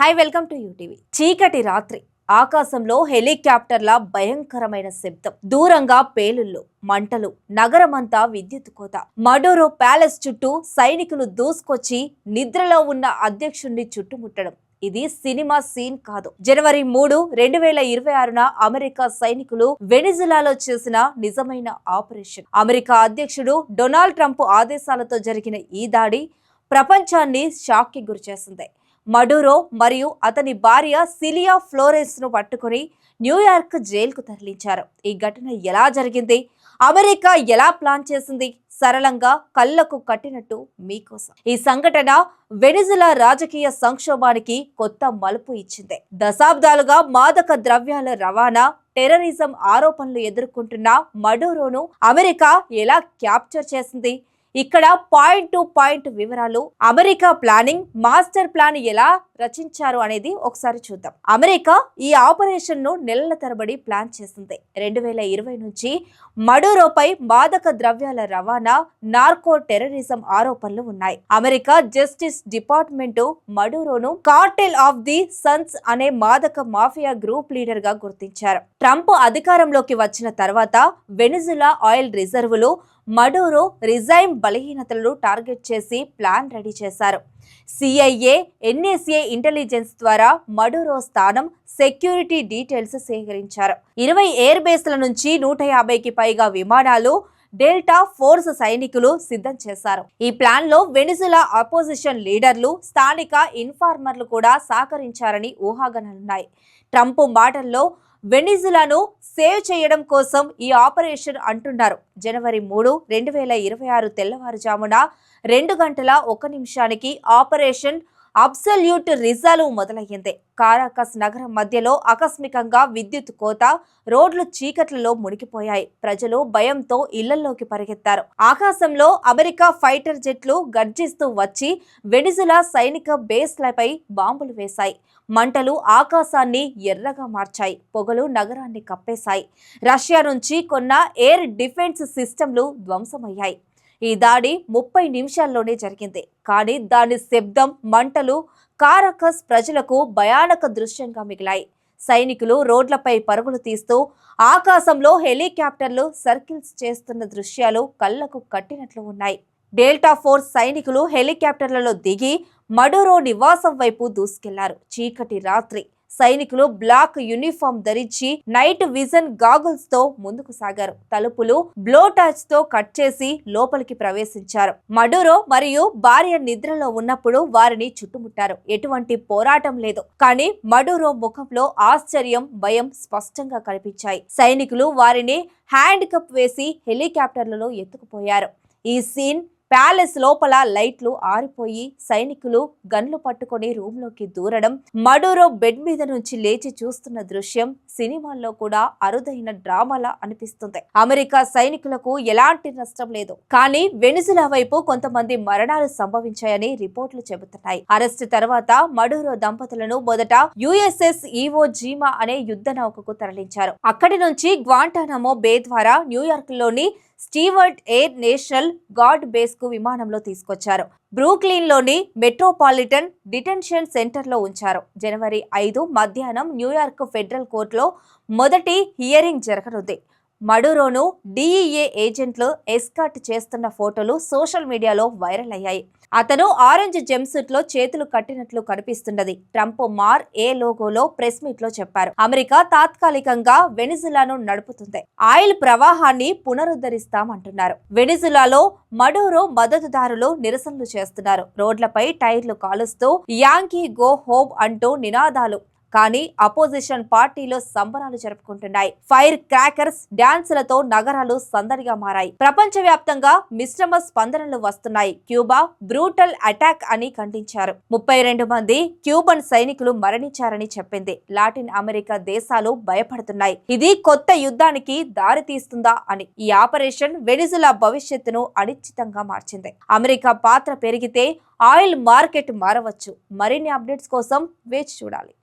Hi welcome to UTV చీకటి రాత్రి. ఆకాశంలో హెలికాప్టర్ల భయంకరమైన శబ్దం. దూరంగా పేలుళ్ళు మంటలు నగరమంతా విద్యుత్ కోత. మడోరో ప్యాలెస్ చుట్టూ సైనికులు దూసుకొచ్చి నిద్రలో ఉన్న అధ్యక్షుణ్ణి చుట్టుముట్టడం. ఇది సినిమా సీన్ కాదు. జనవరి మూడు రెండు వేల ఇరవై ఆరున అమెరికా సైనికులు వెనిజులాలో చేసిన నిజమైన ఆపరేషన్. అమెరికా అధ్యక్షుడు డొనాల్డ్ ట్రంప్ ఆదేశాలతో జరిగిన ఈ దాడి ప్రపంచాన్ని షాక్కి గురిచేసింది. మడూరో మరియు అతని భార్య సిలియా ఫ్లోరెన్స్ను పట్టుకుని న్యూయార్క్ జైలుకు తరలించారు. ఈ ఘటన ఎలా జరిగింది? అమెరికా ఎలా ప్లాన్ చేసింది? సరళంగా కళ్ళకు కట్టినట్టు మీకోసం. ఈ సంఘటన వెనిజులా రాజకీయ సంక్షోభానికి కొత్త మలుపు ఇచ్చింది. దశాబ్దాలుగా మాదక ద్రవ్యాల రవాణా టెర్రరిజం ఆరోపణలు ఎదుర్కొంటున్న మడోరోను అమెరికా ఎలా క్యాప్చర్ చేసింది? ఇక్కడ పాయింట్ టు పాయింట్ వివరాలు అమెరికా ప్లానింగ్ మాస్టర్ ప్లాన్ ఎలా రచించారు అనేది ఒకసారి చూద్దాం. అమెరికా ఈ ఆపరేషన్ను నెలల తరబడి ప్లాన్ చేసింది రెండు వేల ఇరవై నుంచి మడూరోపై మాదక ద్రవ్యాల రవాణా నార్కో టెర్రరిజం ఆరోపణలు ఉన్నాయి. అమెరికా జస్టిస్ డిపార్ట్మెంట్ మడూరోను కార్టెల్ ఆఫ్ ది సన్స్ అనే మాదక మాఫియా గ్రూప్ లీడర్గా గుర్తించారు. ట్రంప్ అధికారంలోకి వచ్చిన తర్వాత వెనిజులా ఆయిల్ రిజర్వులు మడూరో రిజైమ్ బలహీనతలను టార్గెట్ చేసి ప్లాన్ రెడీ చేశారు. సిఐఏ ఎన్ఎస్ఏ ఇంటెలిజెన్స్ ద్వారా మడూరో స్థానం సెక్యూరిటీ డీటెయిల్స్ సేకరించారు. ఇరవై ఎయిర్ బేస్ల నుంచి నూట యాభైకి పైగా విమానాలు డెల్టా ఫోర్స్ సైనికులు సిద్ధం చేశారు. ఈ ప్లాన్లో వెనిజులా ఆపోజిషన్ లీడర్లు స్థానిక ఇన్ఫార్మర్లు కూడా సహకరించారని ఊహాగానాలున్నాయి ట్రంప్ మాటల్లో వెనిజులాను సేవ్ చేయడం కోసం ఈ ఆపరేషన్ అంటున్నారు. జనవరి మూడు రెండు వేల ఇరవై ఆరు తెల్లవారుజామున రెండు గంటల ఒక నిమిషానికి ఆపరేషన్ అబ్సల్యూట్ రిజాలు మొదలయ్యింది. కారాకస్ నగరం మధ్యలో ఆకస్మికంగా విద్యుత్ కోత రోడ్లు చీకట్లలో మునిగిపోయాయి. ప్రజలు భయంతో ఇళ్ళలోకి పరిగెత్తారు. ఆకాశంలో అమెరికా ఫైటర్ జెట్లు గర్జిస్తూ వచ్చి వెనిజులా సైనిక బేస్లపై బాంబులు వేశాయి. మంటలు ఆకాశాన్ని ఎర్రగా మార్చాయి. పొగలు నగరాన్ని కప్పేశాయి. రష్యా నుంచి కొన్న ఎయిర్ డిఫెన్స్ సిస్టంలు ధ్వంసమయ్యాయి. ఈ దాడి ముప్పై నిమిషాల్లోనే జరిగింది. కానీ దాని శబ్దం మంటలు కారకస్ ప్రజలకు భయానక దృశ్యంగా మిగిలాయి. సైనికులు రోడ్లపై పరుగులు తీస్తూ ఆకాశంలో హెలికాప్టర్లు సర్కిల్స్ చేస్తున్న దృశ్యాలు కళ్ళకు కట్టినట్లు ఉన్నాయి. డెల్టా ఫోర్స్ సైనికులు హెలికాప్టర్లలో దిగి మడోరో నివాసం వైపు దూసుకెళ్ళారు. చీకటి రాత్రి. సైనికులు బ్లాక్ యూనిఫామ్ ధరించి నైట్ విజన్ గాగుల్స్తో ముందుకు సాగారు. తలుపులు బ్లోటాచ్తో కట్ చేసి లోపలికి ప్రవేశించారు. మడురో మరియు భార్య నిద్రలో ఉన్నప్పుడు వారిని చుట్టుముట్టారు. ఎటువంటి పోరాటం లేదు. కానీ మడురో ముఖంలో ఆశ్చర్యం భయం స్పష్టంగా కనిపించాయి. సైనికులు వారిని హ్యాండ్ కప్ వేసి హెలికాప్టర్లలో ఎత్తుకుపోయారు. ఈ సీన్ ప్యాలెస్ లోపల లైట్లు ఆరిపోయి సైనికులు గన్లు పట్టుకొని రూమ్లోకి దూరడం మడూరో బెడ్ మీద నుంచి లేచి చూస్తున్న దృశ్యం సినిమాల్లో కూడా అరుదైన డ్రామాలా అనిపిస్తుంది. అమెరికా సైనికులకు ఎలాంటి నష్టం లేదు. కానీ వెనుజులా వైపు కొంతమంది మరణాలు సంభవించాయని రిపోర్టులు చెబుతున్నాయి. అరెస్ట్ తర్వాత మడూరో దంపతులను మొదట యుఎస్ఎస్ ఈవో జీమా అనే యుద్ధ నౌకకు తరలించారు. అక్కడి నుంచి గ్వాంటానమో బే ద్వారా న్యూయార్క్లోని స్టీవర్ట్ ఎయిర్ నేషనల్ గార్డ్ బేస్కు విమానంలో తీసుకొచ్చారు. బ్రూక్లిన్లోని మెట్రోపాలిటన్ డిటెన్షన్ సెంటర్లో ఉంచారు. జనవరి ఐదు మధ్యాహ్నం న్యూయార్క్ ఫెడరల్ కోర్టులో మొదటి హియరింగ్ జరగనుంది. మడురోను డిఈఏ ఏజెంట్లు ఎస్కాట్ చేస్తున్న ఫోటోలు సోషల్ మీడియాలో వైరల్ అయ్యాయి. అతను ఆరెంజ్ జెమ్సూట్లో చేతులు కట్టినట్లు కనిపిస్తున్నది. ట్రంప్ మార్ ఏ లోగోలో ప్రెస్ మీట్లో చెప్పారు. అమెరికా తాత్కాలికంగా వెనిజులాను నడుపుతుంది. ఆయిల్ ప్రవాహాన్ని పునరుద్ధరిస్తామంటున్నారు. వెనిజులాలో మడోరో మద్దతుదారులు నిరసనలు చేస్తున్నారు. రోడ్లపై టైర్లు కాలుస్తూ యాంకీ గో హోమ్ అంటూ నినాదాలు కానీ అపోజిషన్ పార్టీలో సంబరాలు జరుపుకుంటున్నాయి. ఫైర్ క్రాకర్స్ డాన్సులతో నగరాలు సందడిగా మారాయి. ప్రపంచవ్యాప్తంగా మిశ్రమ స్పందనలు వస్తున్నాయి. క్యూబా బ్రూటల్ అటాక్ అని ఖండించారు. ముప్పై రెండు మంది క్యూబన్ సైనికులు మరణించారని చెప్పింది. లాటిన్ అమెరికా దేశాలు భయపడుతున్నాయి. ఇది కొత్త యుద్ధానికి దారి తీస్తుందా అని. ఈ ఆపరేషన్ వెనిజులా భవిష్యత్తును అనిశ్చితంగా మార్చింది. అమెరికా పాత్ర పెరిగితే ఆయిల్ మార్కెట్ మారవచ్చు. మరిన్ని అప్డేట్స్ కోసం వేచి చూడాలి.